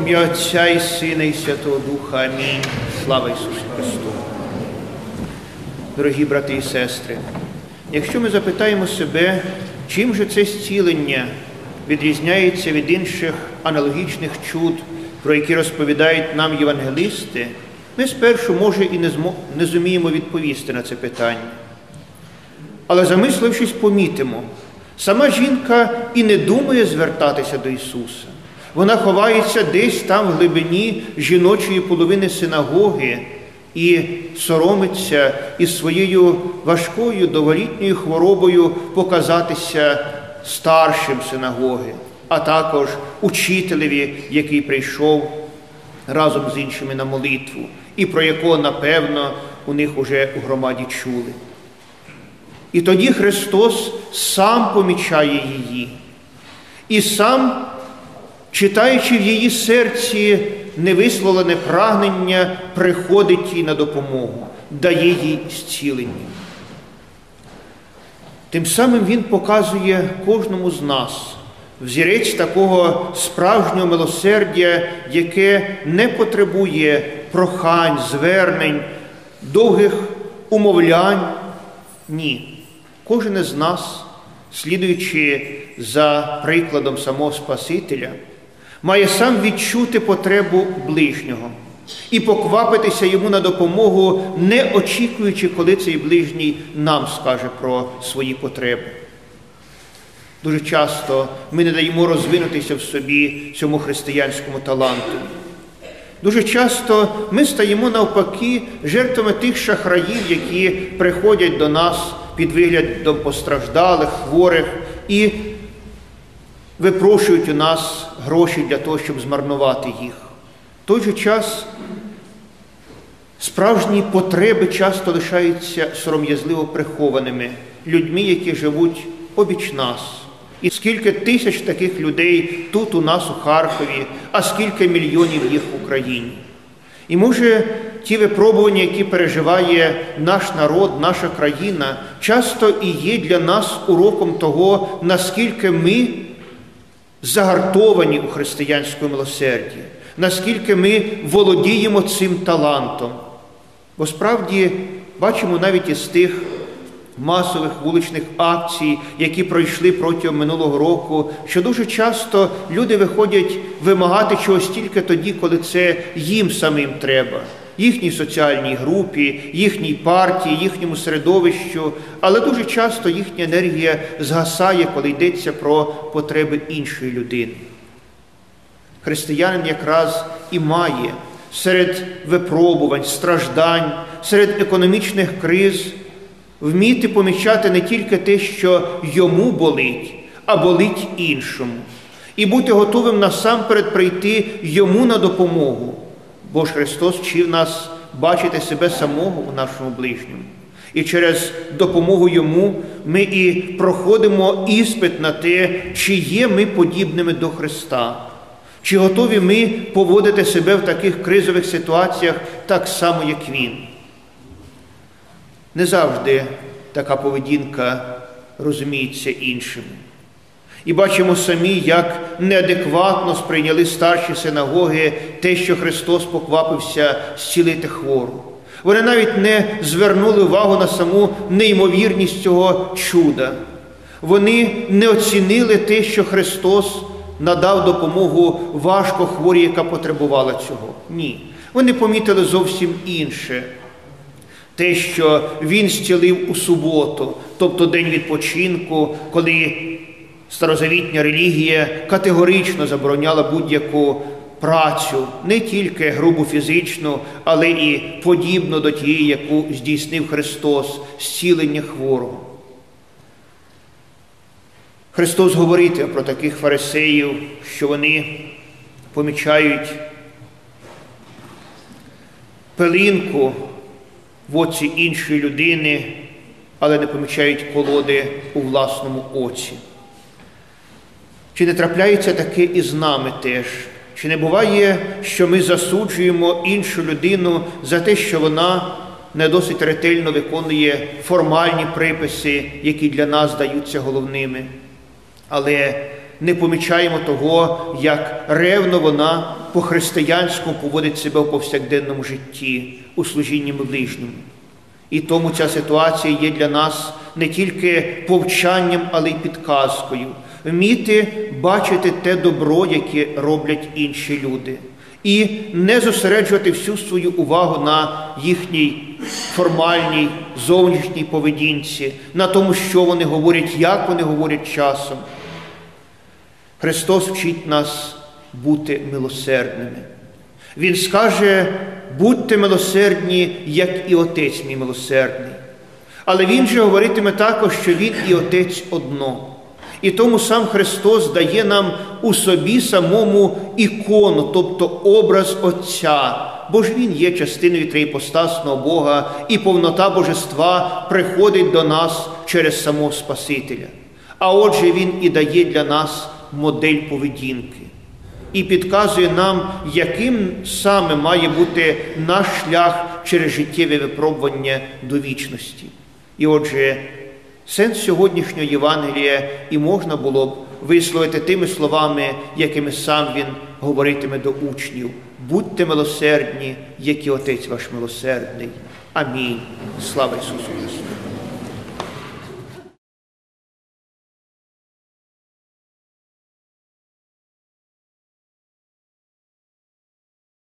ім'я Отця і Сина, і Святого Духа. Амінь. Слава Ісусу Христу. Дорогі брати і сестри, якщо ми запитаємо себе, чим же це зцілення відрізняється від інших аналогічних чуд, про які розповідають нам євангелисти, ми спершу, може, і не, змо... не зуміємо відповісти на це питання. Але замислившись, помітимо, сама жінка і не думає звертатися до Ісуса. Вона ховається десь там в глибині жіночої половини синагоги і соромиться із своєю важкою довголітньою хворобою показатися старшим синагоги, а також учителеві, який прийшов разом з іншими на молитву, і про якого, напевно, у них уже у громаді чули. І тоді Христос сам помічає її і сам читаючи в її серці невисловлене прагнення, приходить їй на допомогу, дає їй зцілення. Тим самим Він показує кожному з нас взірець такого справжнього милосердя, яке не потребує прохань, звернень, довгих умовлянь. Ні. Кожен із нас, слідуючи за прикладом самого Спасителя, має сам відчути потребу ближнього і поквапитися йому на допомогу, не очікуючи, коли цей ближній нам скаже про свої потреби. Дуже часто ми не даємо розвинутися в собі цьому християнському таланту. Дуже часто ми стаємо навпаки жертвами тих шахраїв, які приходять до нас під виглядом постраждалих, хворих і випрошують у нас гроші для того, щоб змарнувати їх. В той же час справжні потреби часто лишаються сором'язливо прихованими людьми, які живуть обіч нас. І скільки тисяч таких людей тут у нас, у Харкові, а скільки мільйонів їх в Україні. І може ті випробування, які переживає наш народ, наша країна, часто і є для нас уроком того, наскільки ми загартовані у християнському милосерді, наскільки ми володіємо цим талантом. Бо справді бачимо навіть із тих масових вуличних акцій, які пройшли протягом минулого року, що дуже часто люди виходять вимагати чогось тільки тоді, коли це їм самим треба їхній соціальній групі, їхній партії, їхньому середовищу, але дуже часто їхня енергія згасає, коли йдеться про потреби іншої людини. Християнин якраз і має серед випробувань, страждань, серед економічних криз вміти помічати не тільки те, що йому болить, а болить іншому, і бути готовим насамперед прийти йому на допомогу, Бо ж Христос вчив нас бачити себе самого у нашому ближньому. І через допомогу Йому ми і проходимо іспит на те, чи є ми подібними до Христа, чи готові ми поводити себе в таких кризових ситуаціях так само, як Він. Не завжди така поведінка розуміється іншими. І бачимо самі, як неадекватно сприйняли старші синагоги те, що Христос поквапився зцілити хвору. Вони навіть не звернули увагу на саму неймовірність цього чуда. Вони не оцінили те, що Христос надав допомогу важко хворій, яка потребувала цього. Ні. Вони помітили зовсім інше. Те, що Він зцілив у суботу, тобто день відпочинку, коли старозавітня релігія категорично забороняла будь-яку працю, не тільки грубу фізичну, але і подібну до тієї, яку здійснив Христос, зцілення хворого. Христос говорить про таких фарисеїв, що вони помічають пилинку в оці іншої людини, але не помічають колоди у власному оці. Чи не трапляється таке і з нами теж? Чи не буває, що ми засуджуємо іншу людину за те, що вона не досить ретельно виконує формальні приписи, які для нас здаються головними, але не помічаємо того, як ревно вона по-християнському поводить себе в повсякденному житті, у служінні ближньому. І тому ця ситуація є для нас не тільки повчанням, але й підказкою. Вміти бачити те добро, яке роблять інші люди, і не зосереджувати всю свою увагу на їхній формальній зовнішній поведінці, на тому, що вони говорять, як вони говорять часом. Христос вчить нас бути милосердними. Він скаже, будьте милосердні, як і Отець мій милосердний. Але Він же говоритиме також, що Він і Отець одно. І тому сам Христос дає нам у собі самому ікону, тобто образ Отця, бо ж Він є частиною триіпостасного Бога, і повнота Божества приходить до нас через самого Спасителя. А отже, Він і дає для нас модель поведінки і підказує нам, яким саме має бути наш шлях через життєве випробування до вічності. І отже, сенс сьогоднішнього Євангелія і можна було б висловити тими словами, якими сам він говоритиме до учнів. Будьте милосердні, як і Отець ваш милосердний. Амінь. Слава Ісусу Христу!